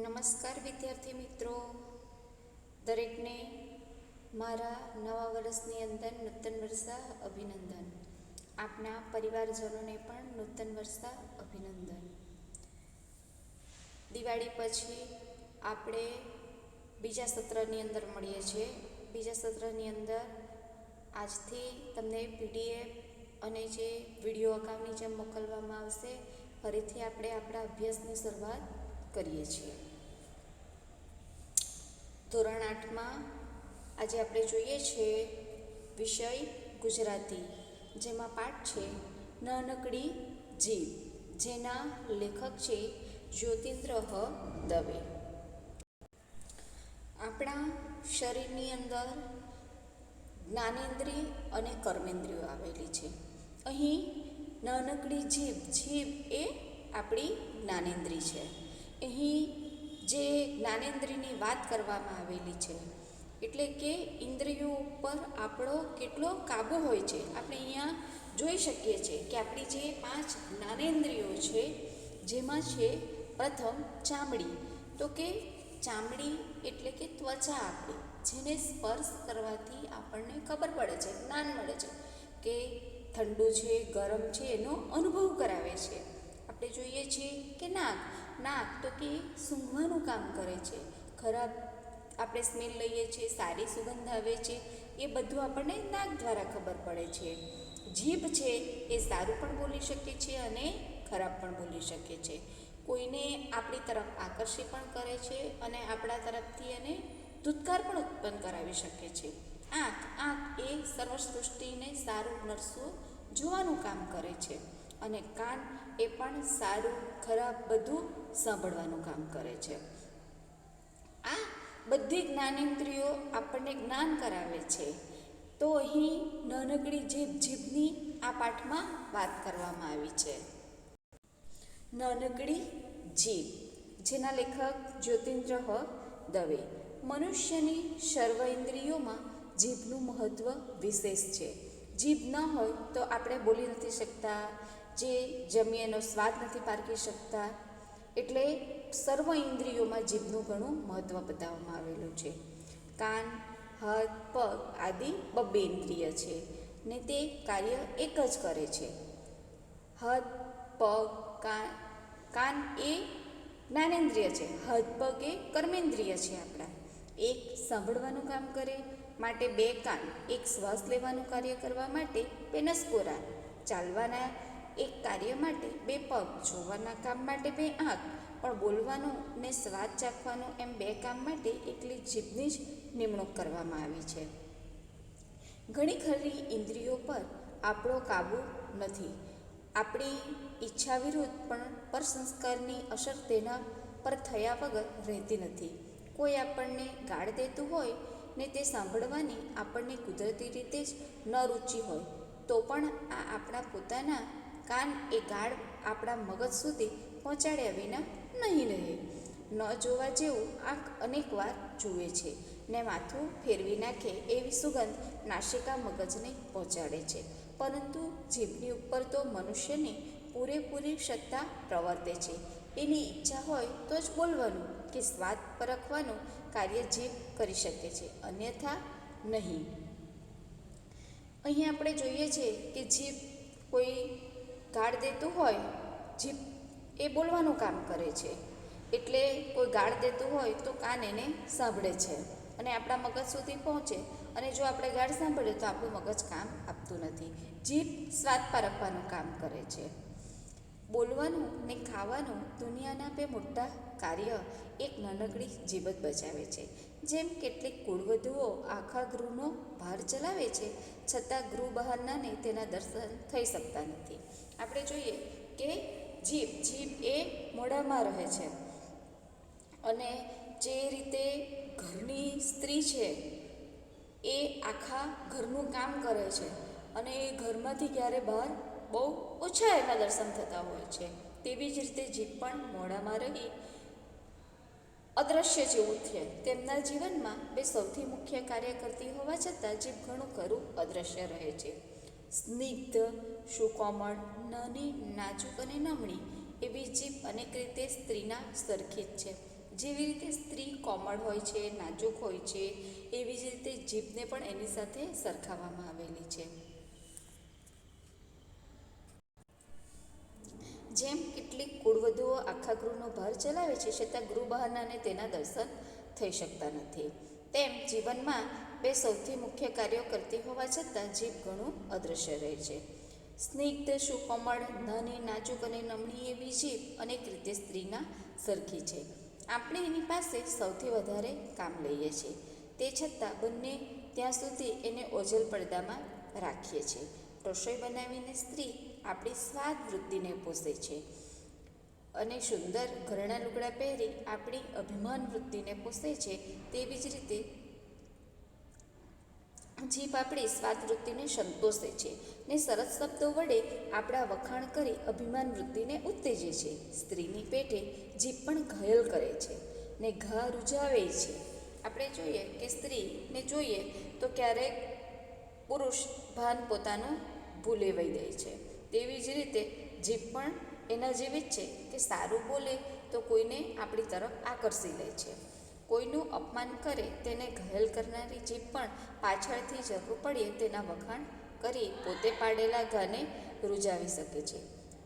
નમસ્કાર વિદ્યાર્થી મિત્રો. દરેકને મારા નવા વર્ષની અંદર નૂતન વર્ષા અભિનંદન. આપના પરિવારજનોને પણ નૂતન વર્ષા અભિનંદન. દિવાળી પછી આપણે બીજા સત્રની અંદર મળીએ છીએ. બીજા સત્રની અંદર આજથી તમને પીડીએફ અને જે વીડિયો અગાઉની જેમ મોકલવામાં આવશે, ફરીથી આપણે આપણા અભ્યાસની શરૂઆત કરીએ છીએ. ધોરણ આઠમાં આજે આપણે જોઈએ છીએ વિષય ગુજરાતી, જેમાં પાઠ છે નાનકડી જીભ, જેના લેખક છે જ્યોતિન્દ્ર હ. દવે. આપણા શરીરની અંદર જ્ઞાનેન્દ્રિય અને કર્મેન્દ્રિયો આવેલી છે. અહીં નાનકડી જીભ જીભ એ આપણી જ્ઞાનેન્દ્રિય છે. અહીં જે જ્ઞાનેન્દ્રિયની વાત કરવામાં આવેલી છે, એટલે કે ઇન્દ્રિયો ઉપર આપણો કેટલો કાબુ હોય છે, આપણે અહીંયા જોઈ શકીએ છીએ કે આપણી જે પાંચ જ્ઞાનેન્દ્રિયો છે, જેમાં છે પ્રથમ ચામડી. તો કે ચામડી એટલે કે ત્વચા આપણી, જેને સ્પર્શ કરવાથી આપણને ખબર પડે છે, જ્ઞાન મળે છે કે ઠંડુ છે, ગરમ છે, એનો અનુભવ કરાવે છે. આપણે જોઈએ છીએ કે નાક નાક તો કે સૂંઘવાનું કામ કરે છે. ખરાબ આપણે સ્મેલ લઈએ છીએ, સારી સુગંધ આવે છે, એ બધું આપણને નાક દ્વારા ખબર પડે છે. જીભ છે એ સારું પણ બોલી શકે છે અને ખરાબ પણ બોલી શકે છે. કોઈને આપણી તરફ આકર્ષિત પણ કરે છે અને આપણા તરફથી એને ધૂતકાર પણ ઉત્પન્ન કરાવી શકે છે. આંખ આંખ એ સર્વસૃષ્ટિને સારું નરસું જોવાનું કામ કરે છે અને કાન એ પણ સારું, ખરાબ બધું સાંભળવાનું કામ કરે છે. આ બધી જ્ઞાનેન્દ્રિયો આપણને જ્ઞાન કરાવે છે. તો અહીં નાનકડી જીભ જીભની આ પાઠમાં વાત કરવામાં આવી છે. નાનકડી જીભ, જેના લેખક જ્યોતિન્દ્ર દવે, મનુષ્યની સર્વ ઇન્દ્રિયોમાં જીભનું મહત્ત્વ વિશેષ છે. જીભ ન હોય તો આપણે બોલી નથી શકતા જે જમીએ સ્વાદ નથી પારખી શકતા, એટલે સર્વ ઇન્દ્રિયોમાં જીભનું ઘણું મહત્ત્વ બતાવવામાં આવેલું છે. કાન, હાથ, પગ આદિ બબ્બે ઇન્દ્રિય છે ને તે કાર્ય એક જ કરે છે. હાથ, પગ, કાન કાન એ જ્ઞાનેન્દ્રિય છે. હાથ, પગ એ કર્મેન્દ્રિય છે આપણા. એક સાંભળવાનું કામ કરે માટે બે કાન, એક શ્વાસ લેવાનું કાર્ય કરવા માટે બે ચાલવાના એક કાર્ય માટે બે પગ, જોવાના કામ માટે બે આંખ, પણ બોલવાનું ને સ્વાદ ચાખવાનું એમ બે કામ માટે એકલી જીભની જ નિમણૂક કરવામાં આવી છે. ઘણી ખરી ઇન્દ્રિયો પર આપણો કાબુ નથી. આપણી ઈચ્છા વિરુદ્ધ પણ પર સંસ્કારની અસર તેના પર થયા વગર રહેતી નથી. કોઈ આપણને ગાળ દેતું હોય ને તે સાંભળવાની આપણને કુદરતી રીતે જ ન રુચિ હોય, તો પણ આ આપણા પોતાના કાન એ ગાળ આપણા મગજ સુધી પહોંચાડ્યા વિના નહીં રહે. ન જોવા જેવું આંખ અનેકવાર જુએ છે ને માથું ફેરવી નાખે એવી સુગંધ નાસિકા મગજને પહોંચાડે છે. પરંતુ જીભની ઉપર તો મનુષ્યની પૂરેપૂરી સત્તા પ્રવર્તે છે. એની ઈચ્છા હોય તો જ બોલવાનું કે સ્વાદ પરખવાનું કાર્ય જીભ કરી શકે છે, અન્યથા નહીં. અહીં આપણે જોઈએ છીએ કે જીભ કોઈ ગાળ દેતું હોય, જીભ એ બોલવાનું કામ કરે છે. એટલે કોઈ ગાળ દેતું હોય તો કાન એને સાંભળે છે અને આપણા મગજ સુધી પહોંચે. અને જો આપણે ગાળ સાંભળીએ તો આપણું મગજ કામ આપતું નથી. જીભ સ્વાદ પારખવાનું કામ કરે છે. બોલવાનું ને ખાવાનું દુનિયાના બે મોટા કાર્ય એક નાનકડી જીવત બચાવે છે. જેમ કેટલીક કુળવધુઓ આખા ગૃહનો ભાર ચલાવે છે, છતાં ગૃહ બહારનાને તેના દર્શન થઈ શકતા નથી. આપણે જોઈએ કે જીભ જીભ એ મોઢામાં રહે છે. અને જે રીતે ઘરની સ્ત્રી છે, એ આખા ઘરનું કામ કરે છે અને એ ઘરમાંથી ક્યારે બહાર બહુ ઓછા એના દર્શન થતા હોય છે. તેવી જ રીતે જીભ પણ મોઢામાં રહી અદૃશ્ય જેવું છે. તેમના જીવનમાં બે સૌથી મુખ્ય કાર્ય કરતી હોવા છતાં જીભ ઘણું ખરું અદૃશ્ય રહે છે. સ્નિગ્ધ, સુકોમળ, નાની, નાજુક અને નમણી એવી જીભ અનેક રીતે સ્ત્રીના સરખી જ છે. જેવી રીતે સ્ત્રી કોમળ હોય છે, નાજુક હોય છે, એવી જ રીતે જીભને પણ એની સાથે સરખાવવામાં આવેલી છે. જેમ કેટલીક કુળવધુઓ આખા ગૃહનો ભાર ચલાવે છે, છતાં ગૃહ બહારનાને તેના દર્શન થઈ શકતા નથી. તેમ જીવનમાં બે સૌથી મુખ્ય કાર્યો કરતી હોવા છતાં જીભ ઘણું અદૃશ્ય રહે છે. સ્નિગ્ધ, સુકોમળ નાની નાજુક અને નમણી એવી જીભ અનેક રીતે સ્ત્રીના સરખી છે. આપણે એની પાસે સૌથી વધારે કામ લઈએ છીએ. તે છતાં બંને ત્યાં સુધી એને ઓઝલ પડદામાં રાખીએ છીએ. રસોઈ બનાવીને સ્ત્રી આપણી સ્વાદ વૃત્તિને પોષે છે. અને સુંદર ઘરણા લુગડા પહેરી આપણી અભિમાન વૃત્તિને પોષે છે તેવી જ રીતે જીભ આપણી સ્વાદ વૃત્તિને સંતોષે છે ને સરસ શબ્દો વડે આપણા વખાણ કરી અભિમાન વૃત્તિને ઉત્તેજે છે. સ્ત્રીની પેટે જીભ પણ ઘાયલ કરે છે ને ઘા રૂજાવે છે. આપણે જોઈએ કે સ્ત્રીને જોઈએ તો ક્યારેક પુરુષ ભાન પોતાનું ભૂલેવાઈ દે છે. તેવી જ રીતે જીભ પણ એના જેવી જ છે કે સારું બોલે તો કોઈને આપણી તરફ આકર્ષી લે છે. કોઈનું અપમાન કરે તેને ઘાયલ કરનારી જીભ પણ પાછળથી જરૂર પડે તેના વખાણ કરી પોતે પાડેલા ઘાને રૂજાવી શકે છે.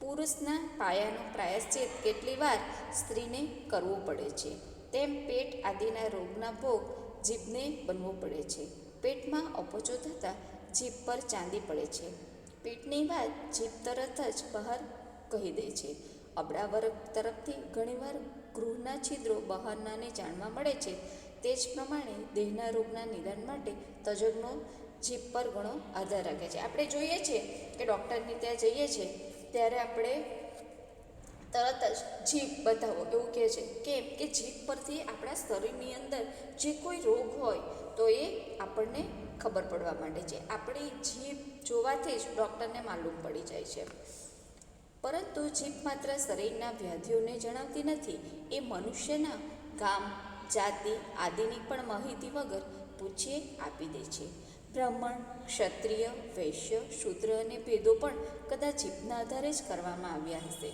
પુરુષના પાયાનો પ્રાયશ્ચિત કેટલી વાર સ્ત્રીને કરવો પડે છે. તેમ પેટ આદિના રોગના ભોગ જીભને બનવો પડે છે. પેટમાં અપચો થતાં જીભ પર ચાંદી પડે છે. પેટની વાત જીભ તરત જ બહાર કહી દે છે. અબડા વર્ગ તરફથી ઘણીવાર ગૃહના છિદ્રો બહારનાને જાણવા મળે છે. તે જ પ્રમાણે દેહના રોગના નિદાન માટે તજજ્ઞો જીભ પર ઘણો આધાર રાખે છે. આપણે જોઈએ છીએ કે ડૉક્ટરની ત્યાં જઈએ છીએ ત્યારે આપણે તરત જ જીભ બતાવો. એવું કહે છે કેમ કે જીભ પરથી આપણા શરીરની અંદર જે કોઈ રોગ હોય, તો એ આપણને ખબર પડવા માંડે છે. આપણી જીભ જોવાથી જ ડૉક્ટરને માલુમ પડી જાય છે. પરંતુ જીભ માત્ર શરીરના વ્યાધિઓને જણાવતી નથી, એ મનુષ્યના ગામ, જાતિ, આદિની પણ માહિતી વગર પૂછે, આપી દે છે. બ્રાહ્મણ, ક્ષત્રિય, વૈશ્ય, શૂદ્ર અને ભેદો પણ કદાચ જીભના આધારે જ કરવામાં આવ્યા હશે.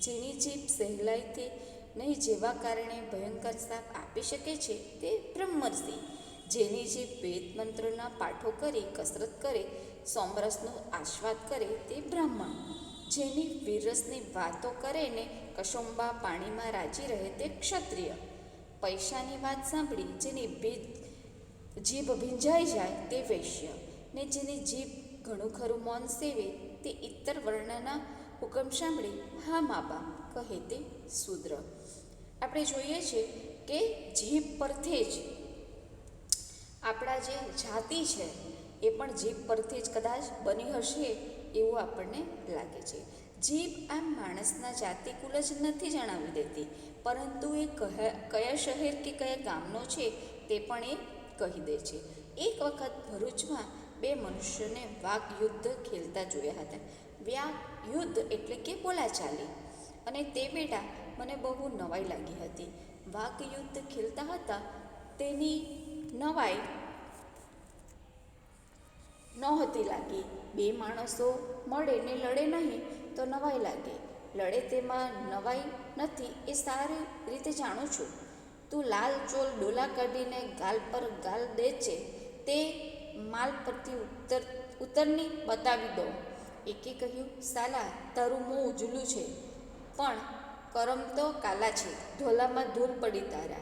જેની જીભ સહેલાઈથી નહીં જેવા કારણે ભયંકર સાપ આપી શકે છે તે બ્રહ્મર્ષિ. જેની જીભ વેદ મંત્રના પાઠો કરી કસરત કરે, સોમરસનો આસ્વાદ કરે તે બ્રાહ્મણ. જેની વીરસની વાતો કરે ને કશુંબા પાણીમાં રાજી રહે તે ક્ષત્રિય. પૈસાની વાત સાંભળી જેની ભીત, જીભ ભીંજાઈ જાય તે વૈશ્ય. ને જેની જીભ ઘણું ખરું મૌન સેવે તે ઇતર વર્ણના હુકમ સાંભળી હા મા બાપ કહે તે શૂદ્ર. આપણે જોઈએ છીએ કે જીભ પરથી જ આપણા જે જાતિ છે એ પણ જીભ પરથી જ કદાચ બની હશે એવું આપણને લાગે છે. જીભ આમ માણસના જાતિ કુલ જ નથી જણાવી દેતી, પરંતુ એ કયા શહેર કે કયા ગામનો છે તે પણ એ કહી દે છે. એક વખત ભરૂચમાં બે મનુષ્યોને વાઘ યુદ્ધ ખેલતા જોયા હતા. વ્યાગ યુદ્ધ એટલે કે બોલાચાલી. અને તે બેટા મને બહુ નવાઈ લાગી હતી. વાઘ યુદ્ધ ખેલતા હતા તેની નવાઈ નહોતી લાગી. બે માણસો મળે ને લડે નહીં તો નવાઈ લાગે. લડે તેમાં નવાઈ નથી એ સારી રીતે જાણું છું. તું લાલ ચોલ ડોલા કાઢીને ગાલ પર ગાલ દે છે તે માલ પરથી ઉત્તર, ઉત્તરની બતાવી દો એકે કહ્યું, સાલા, તારું મોં ઉજલું છે. પણ કરમ તો કાલા છે. ધોલામાં ધૂળ પડી તારા.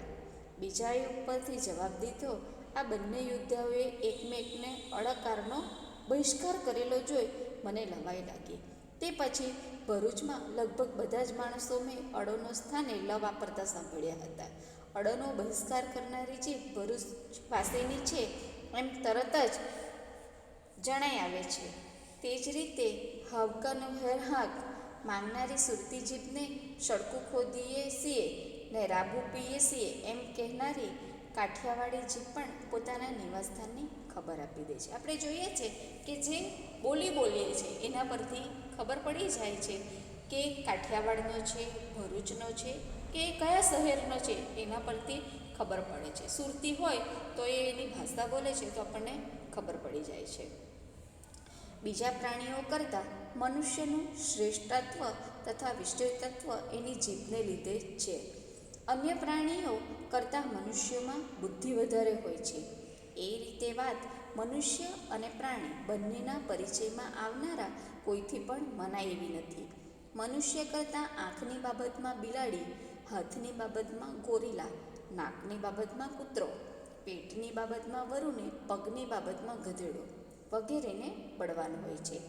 બીજાએ ઉપરથી જવાબ દીધો આ બંને યોદ્ધાઓએ એકમેકને અળકારનો બહિષ્કાર કરેલો જોઈ મને લવાઈ લાગી. તે પછી ભરૂચમાં લગભગ બધા જ માણસો મેં અડોનો સ્થાને લ વાપરતા સાંભળ્યા હતા. અડોનો બહિષ્કાર કરનારી જે ભરૂચ પાસેની છે એમ તરત જ જણાઈ આવે છે. તે જ રીતે હાવકાનો હેર હાક માંગનારી સુરતી જીભને સડકું ખોદીએ છીએ ને રાબુ પીએ છીએ એમ કહેનારી કાઠિયાવાડી જીભ પણ પોતાના નિવાસસ્થાનની ખબર આપી દે છે. આપણે જોઈએ છે કે જે બોલી બોલીએ છે, એના પરથી ખબર પડી જાય છે કે કાઠિયાવાડનો છે, ભરૂચનો છે કે કયા શહેરનો છે, એના પરથી ખબર પડે છે. સુરતી હોય તો એ એની ભાષા બોલે છે, તો આપણને ખબર પડી જાય છે. બીજા પ્રાણીઓ કરતાં મનુષ્યનું શ્રેષ્ઠત્વ તથા વિષયતત્વ એની જીભને લીધે છે. અન્ય પ્રાણીઓ કરતાં મનુષ્યોમાં બુદ્ધિ વધારે હોય છે. એ રીતે વાત મનુષ્ય અને પ્રાણી બંનેના પરિચયમાં આવનારા કોઈથી પણ મનાય એવી નથી. મનુષ્ય કરતાં આંખની બાબતમાં બિલાડી, હાથની બાબતમાં ગોરીલા, નાકની બાબતમાં કૂતરો, પેટની બાબતમાં વરુને, પગની બાબતમાં ગધેડો વગેરેને બળવાન હોય છે.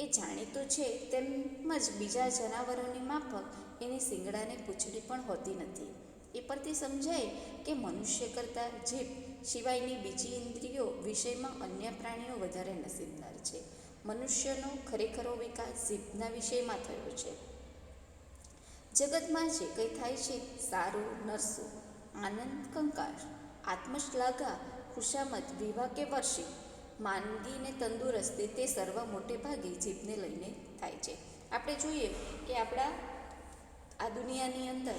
એ જાણીતું છે તેમજ બીજા જનાવરોની માફક એની શિંગડાને પૂંછડી પણ હોતી નથી. એ પરથી સમજાય કે મનુષ્ય કરતાં જીભ સિવાયની બીજી ઇન્દ્રિયો વિષયમાં અન્ય પ્રાણીઓ વધારે નસીબદાર છે. મનુષ્યનો ખરેખરો વિકાસ જીભના વિષયમાં થયો છે. જગતમાં જે કંઈ થાય છે, સારું, નરસું, આનંદ, કંકાર, આત્મશ્લાઘા, ખુશામત, વિવાહ કે વર્ષી માંદગીને તંદુરસ્તી તે સર્વ મોટે ભાગે જીભને લઈને થાય છે. આપણે જોઈએ કે આપણા આ દુનિયાની અંદર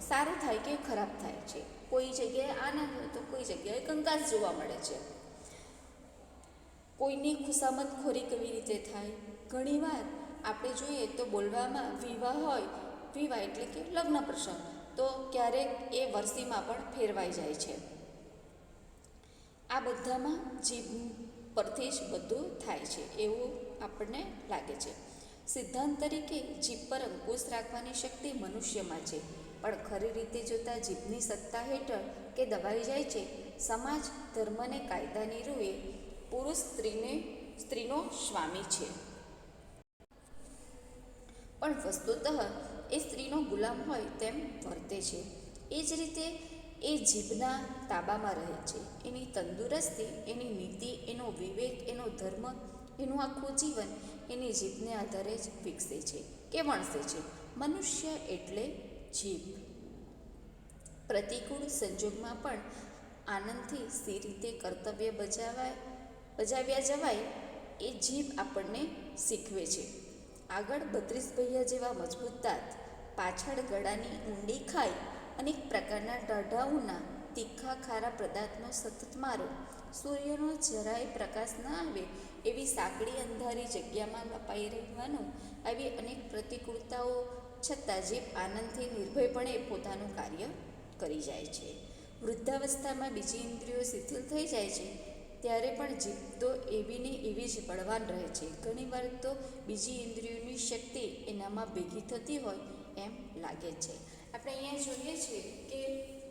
સારું થાય કે ખરાબ થાય છે. કોઈ જગ્યાએ આનંદ હોય તો કોઈ જગ્યાએ કંકાસ જોવા મળે છે. કોઈની ખુશામતખોરી કેવી રીતે થાય? ઘણીવાર આપણે જોઈએ તો બોલવામાં વિવાહ હોય, વિવાહ એટલે કે લગ્ન પ્રસંગ, તો ક્યારેક એ વરસીમાં પણ ફેરવાઈ જાય છે. આ બધામાં જીભ પરથી જ બધું થાય છે એવું આપણને લાગે છે. સિદ્ધાંત તરીકે જીભ પર અંકુશ રાખવાની શક્તિ મનુષ્યમાં છે. પણ ખરી રીતે જોતાં જીભની સત્તા હેઠળ કે દબાઈ જાય છે, સમાજ ધર્મને કાયદાની રૂએ પુરુષ સ્ત્રીને, સ્ત્રીનો સ્વામી છે. પણ વસ્તુતઃ એ સ્ત્રીનો ગુલામ હોય તેમ વર્તે છે. એ જ રીતે એ જીભના તાબામાં રહે છે. એની તંદુરસ્તી, એની નીતિ, એનો વિવેક, એનો ધર્મ, એનું આખું જીવન એની જીભને આધારે જ વિકસે છે કે વણસે છે. મનુષ્ય એટલે જીભ. પ્રતિકૂળ સંજોગમાં પણ આનંદથી સી રીતે કર્તવ્ય બજાવાય, બજાવ્યા જવાય એ જીભ આપણને શીખવે છે. આગળ બત્રીસ ભૈયા જેવા મજબૂત દાંત, પાછળ ગળાની ઊંડી ખાઈ અનેક પ્રકારના ટાઢાઓના તીખા ખારા પદાર્થનો સતત મારો. સૂર્યનો જરાય પ્રકાશ ન આવે એવી સાંકડી અંધારી જગ્યામાં લપાઈ રહેવાનું આવી અનેક પ્રતિકૂળતાઓ છતાં જીભ આનંદથી નિર્ભયપણે પોતાનું કાર્ય કરી જાય છે. વૃદ્ધાવસ્થામાં બીજી ઇન્દ્રિયો શિથિલ થઈ જાય છે, ત્યારે પણ જીભ તો એવી ને એવી જ બળવાન રહે છે. ઘણીવાર તો બીજી ઇન્દ્રિયોની શક્તિ એનામાં ભેગી થતી હોય એમ લાગે છે. આપણે અહીંયા જોઈએ છીએ કે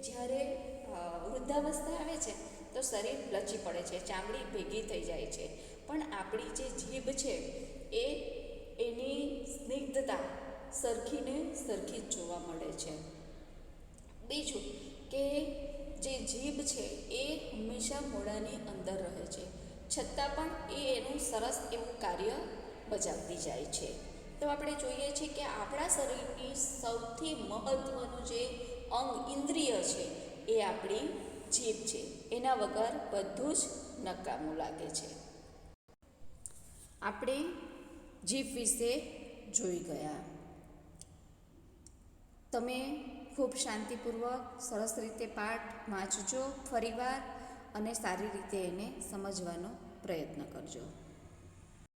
જ્યારે વૃદ્ધાવસ્થા આવે છે, તો શરીર લચી પડે છે, ચામડી ભેગી થઈ જાય છે. પણ આપણી જે જીભ છે, એ એની સ્નિગ્ધતા સરખીને સરખી જ જોવા મળે છે. બીજું કે જે જીભ છે એ હંમેશા મોઢાની અંદર રહે છે, છતાં પણ એ એનું સરસ એવું કાર્ય બજાવતી જાય છે. તો આપણે જોઈએ છીએ કે આપણા શરીરની સૌથી મહત્ત્વનું જે અંગ ઇન્દ્રિય છે એ આપણી જીભ છે. એના વગર બધું જ નકામું લાગે છે. આપણે જીભ વિશે જોઈ ગયા. તમે ખૂબ શાંતિપૂર્વક, સરસ રીતે પાઠ વાંચજો ફરીવાર અને સારી રીતે એને સમજવાનો પ્રયત્ન કરજો.